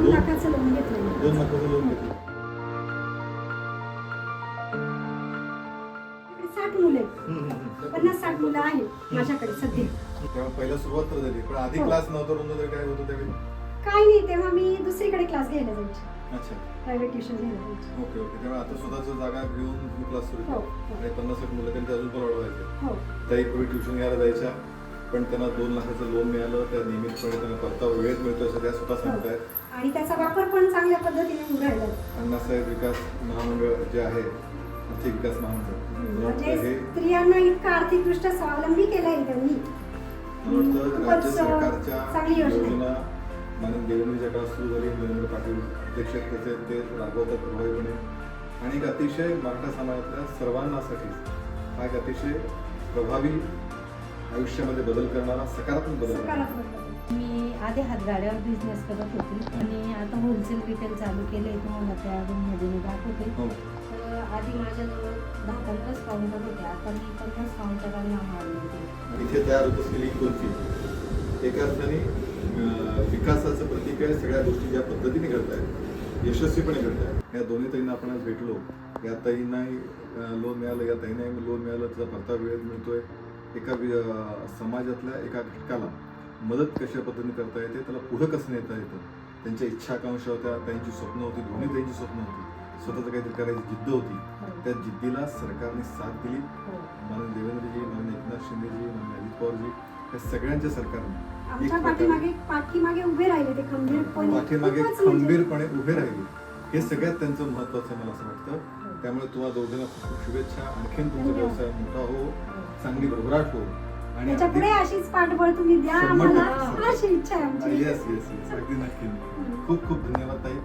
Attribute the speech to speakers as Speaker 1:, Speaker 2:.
Speaker 1: दोन लाखाचं लोन
Speaker 2: घेतलं लोन घेतलं साठ मुले
Speaker 1: पन्नास साठ मुलं आहेत माझ्याकडे सध्या.
Speaker 2: तेव्हा पहिला सुरुवात तर झाली पण आधी
Speaker 1: हो.
Speaker 2: क्लास नव्हतं रुंद तर काय होतं त्यावेळी?
Speaker 1: काही नाही तेव्हा मी दुसरीकडे क्लास घ्यायला जायचे.
Speaker 2: अच्छा.
Speaker 1: प्रायव्हेट ट्युशन घ्यायला जायचे.
Speaker 2: Okay okay. तेव्हा आता स्वतःच जागा घेऊन तुम्ही क्लास
Speaker 1: हो, हो.
Speaker 2: पन्नास एक मुलं त्यांच्या अजून परवडवायचे
Speaker 1: हो.
Speaker 2: ताई पूर्वी ट्युशन घ्यायला जायच्या. पण त्यांना दोन लाखाचं लोन मिळालं त्या नियमितपणे त्यांना परतावा वेळेत मिळतो असं त्या स्वतः सांगतायत.
Speaker 1: आणि त्याचा वापर पण चांगल्या पद्धतीने होऊ राहिला
Speaker 2: अण्णासाहेब विकास महामंडळ जे आहे आर्थिक विकास महामंडळ.
Speaker 1: म्हणजे
Speaker 2: हे
Speaker 1: स्त्रियांना इतकं आर्थिकदृष्ट्या स्वावलंबी केलंय त्यांनी.
Speaker 2: मला वाटतं राज्य सरकारच्या
Speaker 1: योजना आहे.
Speaker 2: माननीय देवेंद्रच्या काळात सुरू झाली नरेंद्र पाटील अध्यक्ष त्याचे ते राबवतात प्रभावीपणे. आणि एक अतिशय मराठा समाजातल्या सर्वांनासाठी हा एक अतिशय प्रभावी आयुष्यामध्ये बदल करणारा सकारात्मक बदल.
Speaker 1: सकारात्मक.
Speaker 3: मी आधी हातगाड्यावर बिझनेस करत होते आणि आता होलसेल रिटेल चालू केले तुम्हाला त्या रूममध्ये मी दाखवते.
Speaker 2: हो.
Speaker 3: तर आधी माझ्याजवळ दहा पंधराच काउंटर होते. आता मी काउंटरांना मारले
Speaker 2: इथे तयार होत असलेली कुल्फी एका अर्थाने अं, विकासाचं प्रतीक आहे सगळ्या गोष्टी ज्या पद्धतीने घडत आहेत यशस्वीपणे घडत आहेत या दोन्ही ताईंना आपण आज भेटलो. या ताईंनाही लोन मिळालं या ताईंनाही लोन मिळालं. त्याचा परतावा वेळेत मिळतोय. एका समाजातल्या एका घटकाला मदत कशा पद्धतीने करता येते त्याला पुढं कसं नेता येतं? त्यांच्या इच्छा आकांक्षा होत्या त्यांची स्वप्न होती दोन्ही त्यांची स्वप्न होती. स्वतःचं काहीतरी करायची जिद्द होती. त्या जिद्दीला सरकारने साथ दिली.
Speaker 3: हो.
Speaker 2: माननीय देवेंद्रजी माननीय एकनाथ शिंदेजी माननीय अजित पवारजी या सगळ्यांच्या सरकारने
Speaker 1: पाठीमागे उभे राहिले खंबीरपणे. म्हणजे-
Speaker 2: खंबीरपणे उभे राहिले. हे सगळ्यात त्यांचं महत्वाचं मला असं वाटतं. त्यामुळे तुम्हाला दोघांना खूप खूप शुभेच्छा. आणखीन तुमचा. व्यवसाय मोठा हो. चांगली भरभराट हो आणि
Speaker 1: त्याच्या पुढे अशीच पाठबळ तुम्ही द्या आम्हाला. अशी इच्छा आहे आमची.
Speaker 2: येस येस येस अगदी नक्की. खूप खूप धन्यवाद ताई.